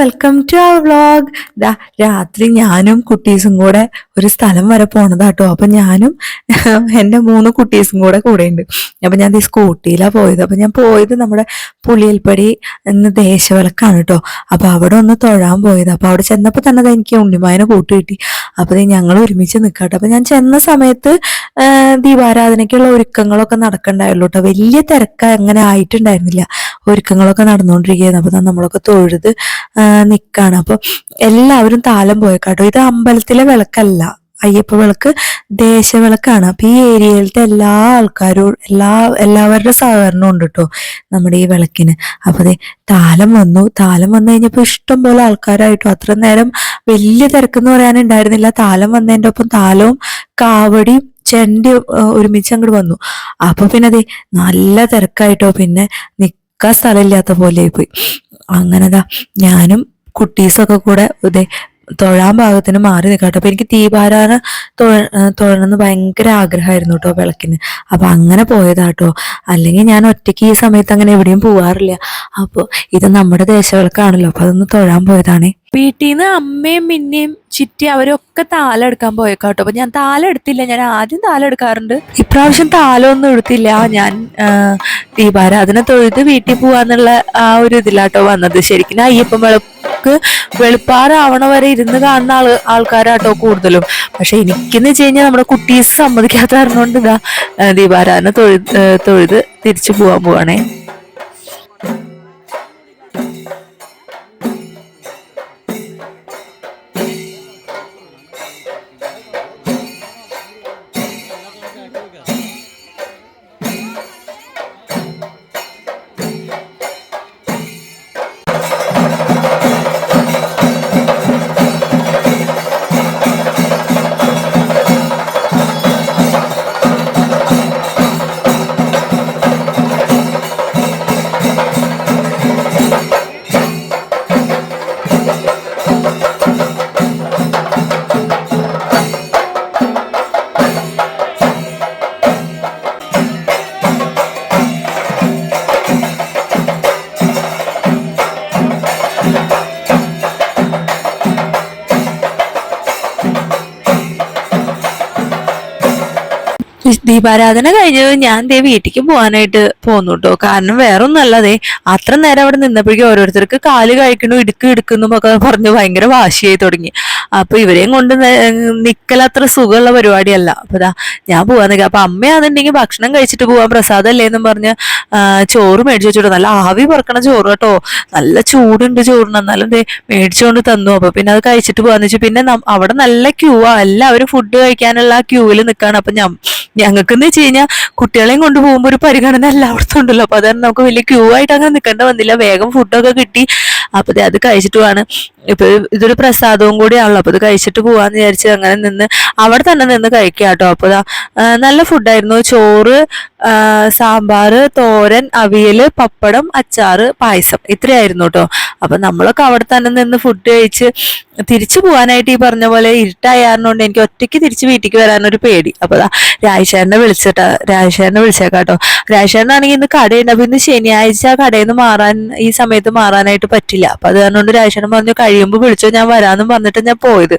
Welcome to our vlog ദാ രാത്രി ഞാനും കുട്ടീസും കൂടെ ഒരു സ്ഥലം വരെ പോണതാട്ടോ. അപ്പൊ ഞാനും എന്റെ മൂന്ന് കുട്ടീസും കൂടെ കൂടെയുണ്ട്. അപ്പൊ ഞാൻ ഈ സ്കൂട്ടിയിലാണ് പോയത്. അപ്പൊ ഞാൻ പോയത് നമ്മുടെ പുളിയൽപ്പടി എന്ന ദേശവിളക്കാണ് കേട്ടോ അപ്പൊ അവിടെ ഒന്ന് തൊഴാൻ പോയത്. അപ്പൊ അവിടെ ചെന്നപ്പോ തന്നെ അത് എനിക്ക് ഉണ്ണിമായനെ കൂട്ട് കിട്ടി. അപ്പൊ ദേ ഞങ്ങൾ ഒരുമിച്ച് നിൽക്കട്ടെ അപ്പൊ ഞാൻ ചെന്ന സമയത്ത് ദീപാരാധനയ്ക്കുള്ള ഒരുക്കങ്ങളൊക്കെ നടക്കണ്ടായുള്ളൂ കേട്ടോ വലിയ തിരക്ക് അങ്ങനെ ആയിട്ടുണ്ടായിരുന്നില്ല. ഒരുക്കങ്ങളൊക്കെ നടന്നുകൊണ്ടിരിക്കുകയായിരുന്നു. അപ്പം ദാ നമ്മളൊക്കെ തൊഴുത് നിൽക്കുകയാണ് അപ്പോൾ എല്ലാവരും താലം പോയേക്കാട്ടോ. ഇത് അമ്പലത്തിലെ വിളക്കല്ല. അയ്യപ്പ വിളക്ക് ദേശവിളക്കാണ്. അപ്പൊ ഈ ഏരിയയിലത്തെ എല്ലാ ആൾക്കാരും എല്ലാ എല്ലാവരുടെ സഹകരണം ഉണ്ട് കേട്ടോ നമ്മുടെ ഈ വിളക്കിന്. അപ്പൊ ദേ താലം വന്നു. താലം വന്നു കഴിഞ്ഞപ്പോൾ ഇഷ്ടം പോലെ ആൾക്കാരായിട്ടോ. അത്ര നേരം വലിയ തിരക്കെന്ന് പറയാനുണ്ടായിരുന്നില്ല. താലം വന്നതിന്റെ ഒപ്പം താലവും കാവടിയും ചെണ്ടി ഒരുമിച്ച് അങ്ങോട്ട് വന്നു. അപ്പൊ പിന്നെ അതെ നല്ല തിരക്കായിട്ടോ. പിന്നെ നിക്കാൻ സ്ഥലമില്ലാത്ത പോലെ പോയി. അങ്ങനെതാ ഞാനും കുട്ടീസൊക്കെ കൂടെ ഇതേ തൊഴാൻ ഭാഗത്തിന് മാറി നിൽക്കട്ടെ അപ്പൊ എനിക്ക് തീപാരാന തൊഴ തൊഴണമെന്ന് ഭയങ്കര ആഗ്രഹമായിരുന്നു കേട്ടോ വിളക്കിന്. അപ്പൊ അങ്ങനെ പോയതാട്ടോ. അല്ലെങ്കിൽ ഞാൻ ഒറ്റയ്ക്ക് ഈ സമയത്ത് അങ്ങനെ എവിടെയും പോവാറില്ല. അപ്പൊ ഇത് നമ്മുടെ ദേശവിളക്കാണല്ലോ. അപ്പൊ അതൊന്ന് തൊഴാൻ പോയതാണേ. വീട്ടിൽ നിന്ന് അമ്മയും മിന്നയും ചിറ്റി അവരൊക്കെ താലെടുക്കാൻ പോയേക്കാട്ടോ. അപ്പൊ ഞാൻ താലെടുത്തില്ല ഞാൻ ആദ്യം താലെടുക്കാറുണ്ട് ഇപ്രാവശ്യം താലമൊന്നും എടുത്തില്ല. ഞാൻ ദീപാരാധന തൊഴുത് വീട്ടിൽ പോവാന്നുള്ള ആ ഒരു ഇതിലാട്ടോ വന്നത്. ശരിക്കും അയ്യപ്പം അയ്യപ്പൻ വിളക്ക് വെളുപ്പാറാവണ വരെ ഇരുന്ന് കാണുന്ന ആൾ ആൾക്കാരാട്ടോ കൂടുതലും. പക്ഷെ എനിക്കെന്ന് വെച്ച് കഴിഞ്ഞാൽ നമ്മുടെ കുട്ടീസ് സമ്മതിക്കാത്ത കാരണം കൊണ്ട് ഇതാ ദീപാരാധന തൊഴുത് തൊഴുത് തിരിച്ചു പോവാൻ പോവാണേ. ദീപാരാധന കഴിഞ്ഞ് ഞാൻ ദേ വീട്ടിലേക്ക് പോകാനായിട്ട് പോന്നു കേട്ടോ കാരണം വേറെ ഒന്നല്ലതേ അത്ര നേരം അവിടെ നിന്നപ്പോഴേക്കും ഓരോരുത്തർക്ക് കാൽ കഴിക്കണു ഇടുക്ക് ഇടുക്കുന്നു ഒക്കെ പറഞ്ഞ് ഭയങ്കര വാശിയായി തുടങ്ങി. അപ്പൊ ഇവരെയും കൊണ്ട് നിക്കലത്ര സുഖമുള്ള പരിപാടിയല്ല. അപ്പൊ ദാ ഞാൻ പോവാൻ നിൽക്കുക അപ്പൊ അമ്മയാണെന്നുണ്ടെങ്കിൽ ഭക്ഷണം കഴിച്ചിട്ട് പോവാൻ പ്രസാദമല്ലേ എന്നും പറഞ്ഞ് ചോറ് മേടിച്ചു വെച്ചിട്ടു നല്ല ആവി പറക്കണ ചോറ് കേട്ടോ നല്ല ചൂടുണ്ട് ചോറിന്. എന്നാലും ദേ മേടിച്ചുകൊണ്ട് തന്നു. അപ്പൊ പിന്നെ അത് കഴിച്ചിട്ട് പോവാന്ന് വെച്ചു. പിന്നെ അവിടെ നല്ല ക്യൂ ആ എല്ലാവരും ഫുഡ് കഴിക്കാനുള്ള ക്യൂവിൽ നിൽക്കാണ്. അപ്പൊ ഞാൻ ഞങ്ങൾക്ക് എന്ന് വെച്ച് കഴിഞ്ഞാൽ കുട്ടികളെയും കൊണ്ട് പോകുമ്പോൾ ഒരു പരിഗണന എല്ലായിടത്തും ഉണ്ടല്ലോ. അപ്പൊ അതാണ് നമുക്ക് വലിയ ക്യൂ ആയിട്ട് അങ്ങനെ നിൽക്കേണ്ട വന്നില്ല. വേഗം ഫുഡൊക്കെ കിട്ടി. അപ്പൊ ദേ അത് കഴിച്ചിട്ട് പോവാണ്. ഇപ്പൊ ഇതൊരു പ്രസാദവും കൂടിയാണല്ലോ അപ്പൊ ഇത് കഴിച്ചിട്ട് പോവാന്ന് വിചാരിച്ച് അങ്ങനെ നിന്ന് അവിടെ തന്നെ നിന്ന് കഴിക്കുക കേട്ടോ അപ്പൊ ദാ, ആ, നല്ല ഫുഡായിരുന്നു ചോറ് സാമ്പാർ തോരൻ അവിയൽ പപ്പടം അച്ചാറ് പായസം. ഇത്രയായിരുന്നു കേട്ടോ അപ്പൊ നമ്മളൊക്കെ അവിടെ തന്നെ നിന്ന് ഫുഡ് കഴിച്ച് തിരിച്ചു പോകാനായിട്ട് ഈ പറഞ്ഞ പോലെ ഇരുട്ടായാറിനോണ്ട് എനിക്ക് ഒറ്റയ്ക്ക് തിരിച്ച് വീട്ടിലേക്ക് വരാനൊരു പേടി. അപ്പൊ രാജശേഖരനെ വിളിച്ചിട്ടാ രാജശേഖരനെ വിളിച്ചേക്കാട്ടോ രാജശേഖരനാണെങ്കിൽ ഇന്ന് കടയുണ്ട്. അപ്പൊ ഇന്ന് ശനിയാഴ്ച കടയിൽ നിന്ന് മാറാൻ ഈ സമയത്ത് മാറാനായിട്ട് പറ്റില്ല. അപ്പൊ അത് കാരണം കൊണ്ട് രാജശേഖരൻ പറഞ്ഞു കഴിയുമ്പോൾ വിളിച്ചോ ഞാൻ വരാന്നും പറഞ്ഞിട്ട് ഞാൻ പോയത്.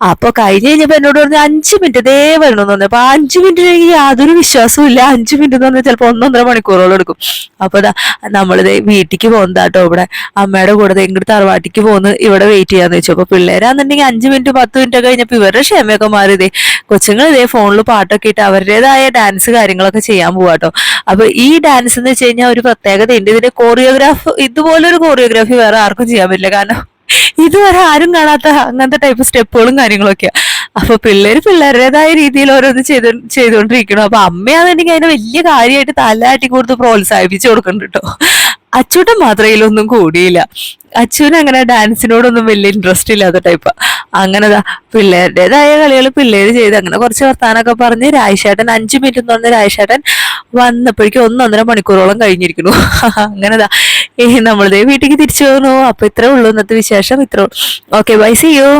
അപ്പൊ കഴിഞ്ഞ് കഴിഞ്ഞപ്പോ എന്നോട് പറഞ്ഞു അഞ്ചു മിനിറ്റ് ദേ വരണം എന്ന് പറഞ്ഞു. അപ്പൊ അഞ്ച് മിനിറ്റ് എനിക്ക് യാതൊരു വിശ്വാസവും ഇല്ല. അഞ്ചു മിനിറ്റ് എന്ന് പറഞ്ഞാൽ ചിലപ്പോ ഒന്നൊന്നര മണിക്കൂറോളം എടുക്കും. അപ്പൊ ദാ നമ്മളിത് വീട്ടിക്ക് പോകുന്നതാട്ടോ ഇവിടെ അമ്മയുടെ കൂടെ ഇങ്ങോട്ട് തറവാട്ടിക്ക് പോന്ന് ഇവിടെ വെയിറ്റ് ചെയ്യാന്ന് വെച്ചു. അപ്പൊ പിള്ളേരാന്നുണ്ടെങ്കിൽ അഞ്ചു മിനിറ്റ് പത്ത് മിനിറ്റ് ഒക്കെ കഴിഞ്ഞപ്പോ ഇവരുടെ ക്ഷമയൊക്കെ മാറി ഇതേ കൊച്ചുങ്ങൾ ഇതേ ഫോണിൽ പാട്ടൊക്കെ ഇട്ട് അവരുടേതായ ഡാൻസ് കാര്യങ്ങളൊക്കെ ചെയ്യാൻ പോവാട്ടോ അപ്പൊ ഈ ഡാൻസ് എന്ന് വെച്ച് കഴിഞ്ഞാൽ ഒരു പ്രത്യേകതയുണ്ട്. ഇതിന്റെ കോറിയോഗ്രാഫ് ഇതുപോലൊരു കോറിയോഗ്രാഫി വേറെ ആർക്കും ചെയ്യാൻ പറ്റില്ല. കാരണം ഇതുവരെ ആരും കാണാത്ത അങ്ങനത്തെ ടൈപ്പ് സ്റ്റെപ്പുകളും കാര്യങ്ങളൊക്കെ അപ്പൊ പിള്ളേര് പിള്ളേരുടേതായ രീതിയിൽ ഓരോന്ന് ചെയ്ത് ചെയ്തുകൊണ്ടിരിക്കണം അപ്പൊ അമ്മയാണെന്നുണ്ടെങ്കിൽ അതിനെ വലിയ കാര്യമായിട്ട് തലയാട്ടി കൊടുത്ത് പ്രോത്സാഹിപ്പിച്ചു കൊടുക്കുന്നുണ്ട് കേട്ടോ അച്ചൂട്ടൻ മാത്രം ഇതിലൊന്നും കൂടിയില്ല. അച്ചുവിന് അങ്ങനെ ഡാൻസിനോടൊന്നും വലിയ ഇൻട്രസ്റ്റ് ഇല്ലാത്ത ടൈപ്പ് അങ്ങനെതാ പിള്ളേരുടേതായ കളികൾ പിള്ളേര് ചെയ്ത് അങ്ങനെ കുറച്ച് വർത്താനൊക്കെ പറഞ്ഞ് രാജേട്ടൻ അഞ്ചു മിനിറ്റ് എന്ന് പറഞ്ഞ രാജേട്ടൻ വന്നപ്പോഴേക്കും ഒന്നൊന്നര മണിക്കൂറോളം കഴിഞ്ഞിരിക്കുന്നു അങ്ങനെതാ നമ്മളിതേ വീട്ടിലേക്ക് തിരിച്ചു പോകുന്നു അപ്പൊ ഇത്രേ ഉള്ളൂ ഇന്നത്തെ വിശേഷം. ഇത്ര ഓക്കെ ബൈ സി യു